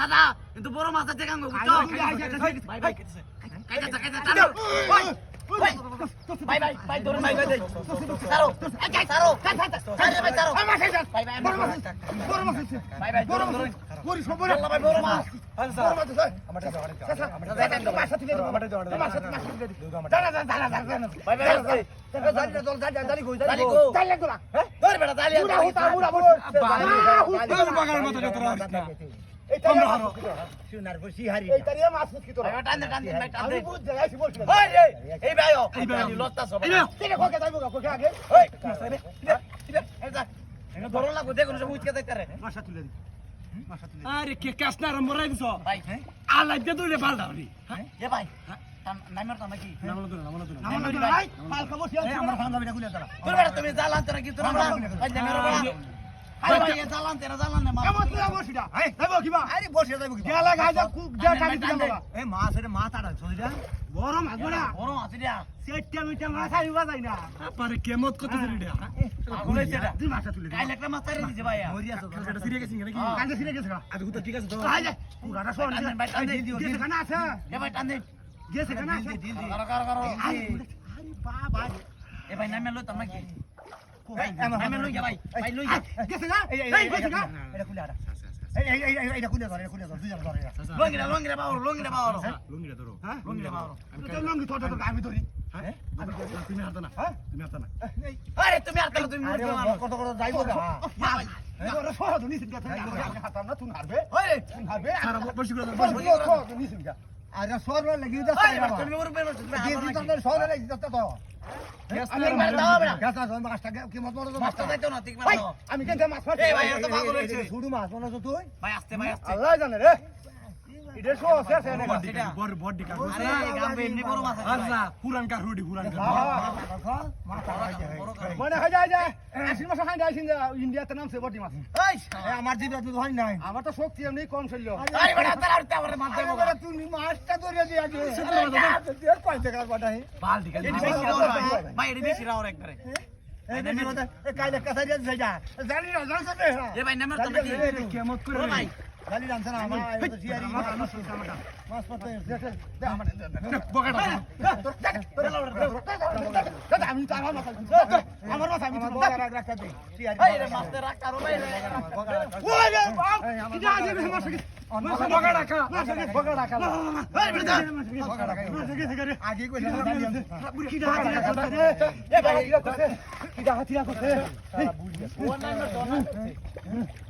দাদা কিন্তু বড় মাছ আছে কাঙ্গো বুঝছ ভাই ভাই কাইটা কাইটা টানো ভাই ভাই ভাই ভাই ধরুন ভাই ভাই ভাই সারো এই যাই সারো সারো ভাই সারো ভাই ভাই বড় মাছ ভাই ভাই আল্লাহ ভাই বড় মাছ ভাই ভাই ভাই জালি গো ধর বেটা জালি ভাই ভাই টান দে টান দে ভাই টান দে ভাই রে এই ভাই ও এই ভাই লত্তা সব এই এই যা এনে ধরন লাগো দেখো সব উঠকে দেখতে রে আরে কে কাসনা আরম্ভ রাই দিছ ভাই এ ভাই নাইমার তো নাকি নামলো তো নামলো তো তোর বেটা তুমি জালান তোরা কি তোরা ভাই নাইমার বড় আরে ভাই এ জালান তেরা জালান না বড় মাছ বড়া বড় আছে দিয়া সেটা মিটা মাছ আইবা যাই না আপারে কেমত কত দিলি রে? আগুলে সেটা তুই মাছটা তুলে দে কাইলে একটা মাছ তারে দিছে ভাই এটা সিরিয়াস গেছিস হ্যাঁ। গেছে তো আই যা ভাই গেছে ভাই টান দে গেছে কানা আছে করো করো করো আরে বাবা এ ভাই নাইমার লই তোমরা কি নাইমার লই যা ভাই ভাই লই যা গেছে না এই গেছে না লঙ্গিরা লঙ্গিরা বাওর লঙ্গিরা বাওর লুঙ্গিটা ধরো হ্যাঁ লঙ্গিরা বাওর তো লুঙ্গি তো তো আমি ধরি হ্যাঁ তুমি হাত না হ্যাঁ? তুমি হাত না আরে তুমি আর তাহলে তুমি মুরগি মারো কত কত যাইব গা ভাই ওরে সরা তো নিছিস গেছে হাতাম না তুই হারবে ওই রে হারবে সারা বসি করে বস বসি বস তুই গা আরে সর লাগি দা ওই রে তুমি মারো তুমি জি জি হাত তো সর লাগি দা তো। আমি মার দাও বেটা গাতা জল মাছটা কি মত মত মাছটা দাইতো না ঠিক মার। আমি কেন মাছ ফাটি এই ভাই, এত পাগল হয়েছে। শুধু মাছ মনে তো তুই? ভাই আসতে ভাই আসতে। আল্লাহ জানে রে। এটা সো শেষ এনে গা সেটা। বড় বড় ডিকা আরে গাবে এমনি বড় মাছ আছে আচ্ছা পুরান কার রুডি পুরান কার মনে হয় যায় যায় আশির মাস খাই যাইছিন ইন্ডিয়াতে নাম সে মাছ এই আমার জিবে তুই হয় নাই আমার তো শক্তি এমনি কম ছিল আরে বেটা তার আর তার মাছ দেবো আরে তুই মাছটা ধরে দিয়ে আগে তুই কয় টাকা পাঠাই বাল ডিকা এডি বেশি রাও ভাই ভাই বেশি রাও একবারে এই দেখি কথা এই কাইলে কথা দিয়ে যা জানি না জানি না এ ভাই নামার তো কেমত করে ভাই জানি জানছ না আমার তো জিয়ারি মাছ পড়তে দেখ দেখ আমার বকাটা আমি তো আমার মাথা আমার মাথা আমি তো রাখ রাখ দে জিয়ারি এই রে মাছ রাখ কারও ভাই রে ওই রে বাপ কি আছে রে মাছ মাছ বকাটা খা বগা রাখা এই বেটা বগা রাখা আগে কইলা কি হাতিরা করতে রে এ ভাই কিরা করছে কিরা হাতিরা করছে ও নাইমার তো না আবার সে এই রে মাছ সিরিয়াস না বড়